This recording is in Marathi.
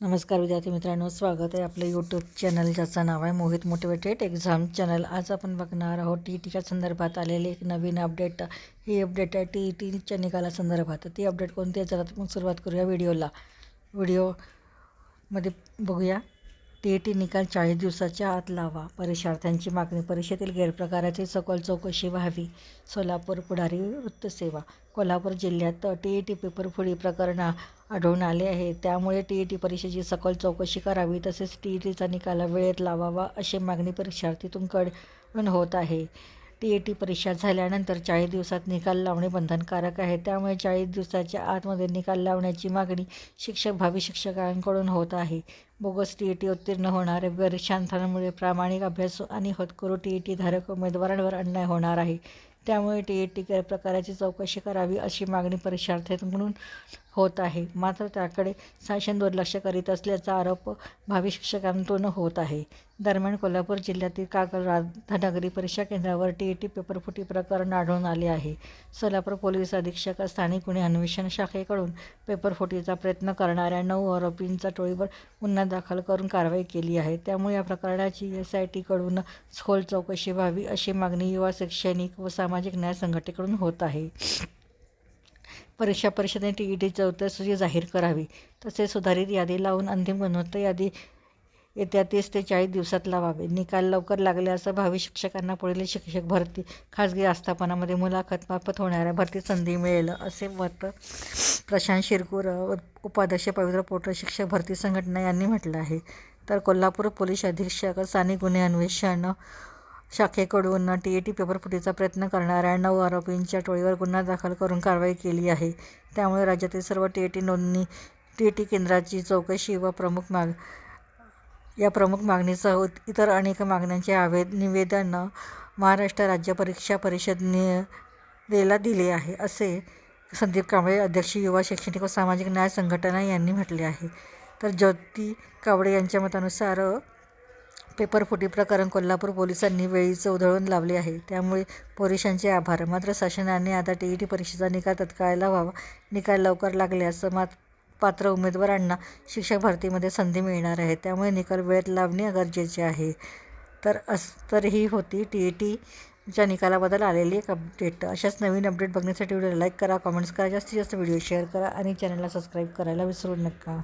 नमस्कार विद्यार्थी मित्रांनो स्वागत आहे आपलं यूट्यूब चॅनल ज्याचं नाव आहे मोहित मोटिवेटेड एक्झाम चॅनल आज आपण बघणार आहोत टी ई टीच्या संदर्भात आलेली एक नवीन अपडेट ही अपडेट आहे टी ई टीच्या निकालासंदर्भात ती अपडेट कोणती आहे? जरा मग सुरुवात करूया व्हिडिओला व्हिडिओमध्ये बघूया. टी ई टी निकाल चाळीस दिवसाच्या आत लावा. परीक्षार्थ्यांची मागणी परीक्षेतील गैरप्रकाराची सखोल चौकशी व्हावी. सोलापूर पुढारी वृत्तसेवा. कोल्हापूर जिल्ह्यात टी ई टी पेपर फुडी प्रकरण आढळून आले आहे त्यामुळे टी ई टी परीक्षेची सखोल चौकशी करावी तसेच टी ई टीचा निकाल वेळेत लावावा अशी मागणी परीक्षार्थीतून होत आहे. टी ए टी परीक्षा झाल्यानंतर चाळीस दिवसात निकाल लावणे बंधनकारक आहे. त्यामुळे चाळीस दिवसाच्या आतमध्ये निकाल लावण्याची मागणी शिक्षक भावी शिक्षकांकडून होत आहे. बोगस टी ई टी उत्तीर्ण होणाऱ्या परीक्षार्थांमुळे प्रामाणिक अभ्यास आणि होतकरू टी ई टी धारक उमेदवारांवर अन्याय होणार आहे. त्यामुळे टी ई टी प्रकाराची चौकशी करावी अशी मागणी परीक्षार्थ्यांकडून होत आहे. मात्र त्याकडे शासन दुर्लक्ष करीत असल्याचा आरोप भावी शिक्षकांतून होत आहे. दरम्यान कोल्हापूर जिल्ह्यातील कागल राधानगरी परीक्षा केंद्रावर टी ई टी पेपरफुटी प्रकरण आढळून आले आहे. सोलापूर पोलीस अधीक्षक स्थानिक गुन्हे अन्वेषण शाखेकडून पेपरफुटीचा प्रयत्न करणाऱ्या नऊ आरोपींचा टोळीवर गुन्हा दाखल करून कारवाई केली आहे. त्यामुळे या प्रकरणाची एस आय टीकडून खोल चौकशी व्हावी अशी मागणी युवा शैक्षणिक व सामाजिक न्याय संघटनेकडून होत आहे. परीक्षा परिषदेने टी ई टीची उत्तरसूची जाहीर करावी. तसेच सुधारित यादी लावून अंतिम गुणवत्ता यादी येत्या तीस ते चाळीस दिवसात लावावे. निकाल लवकर लागल्यास भावी शिक्षकांना पुढील शिक्षक भरती खाजगी आस्थापनामध्ये मुलाखतमार्फत होणाऱ्या भरती संधी मिळेल असे मत प्रशांत शिरकूर उपाध्यक्ष पवित्र पोटर शिक्षक भरती संघटना यांनी म्हटलं आहे. तर कोल्हापूर पोलीस अधीक्षक स्थानिक गुन्हे अन्वेषण शाखेकडून टी ए टी पेपरफुटीचा प्रयत्न करणाऱ्या नऊ आरोपींच्या टोळीवर गुन्हा दाखल करून कारवाई केली आहे. त्यामुळे राज्यातील सर्व टी ए टी नोंदणी टी ए टी केंद्राची चौकशी व प्रमुख माग या प्रमुख मागणीसह इतर अनेक मागण्यांचे आवे निवेदन महाराष्ट्र राज्य परीक्षा परिषदेला दिले आहे असे संदीप कांबळे अध्यक्ष युवा शैक्षणिक व सामाजिक न्याय संघटना यांनी म्हटले आहे. तर ज्योती कावडे यांच्या मतानुसार पेपरफुटी प्रकरण कोल्हापूर पोलिसांनी वेळीच उधळून लावले आहे. त्यामुळे पोलिसांचे आभार. मात्र शासनाने आता टी ई टी परीक्षेचा निकाल तत्काळला व्हावा निकाल लवकर लागल्यास मात पात्र उमेदवारांना शिक्षक भरतीमध्ये संधी मिळणार आहे. त्यामुळे निकाल वेळेत लावणे गरजेचे आहे. तर अस तर ही होती टी ई टीच्या निकालाबद्दल आलेली एक अपडेट. अशाच नवीन अपडेट बघण्यासाठी व्हिडिओ लाईक करा कमेंट्स करा जास्तीत जास्त व्हिडिओ शेअर करा आणि चॅनलला सबस्क्राईब करायला विसरू नका.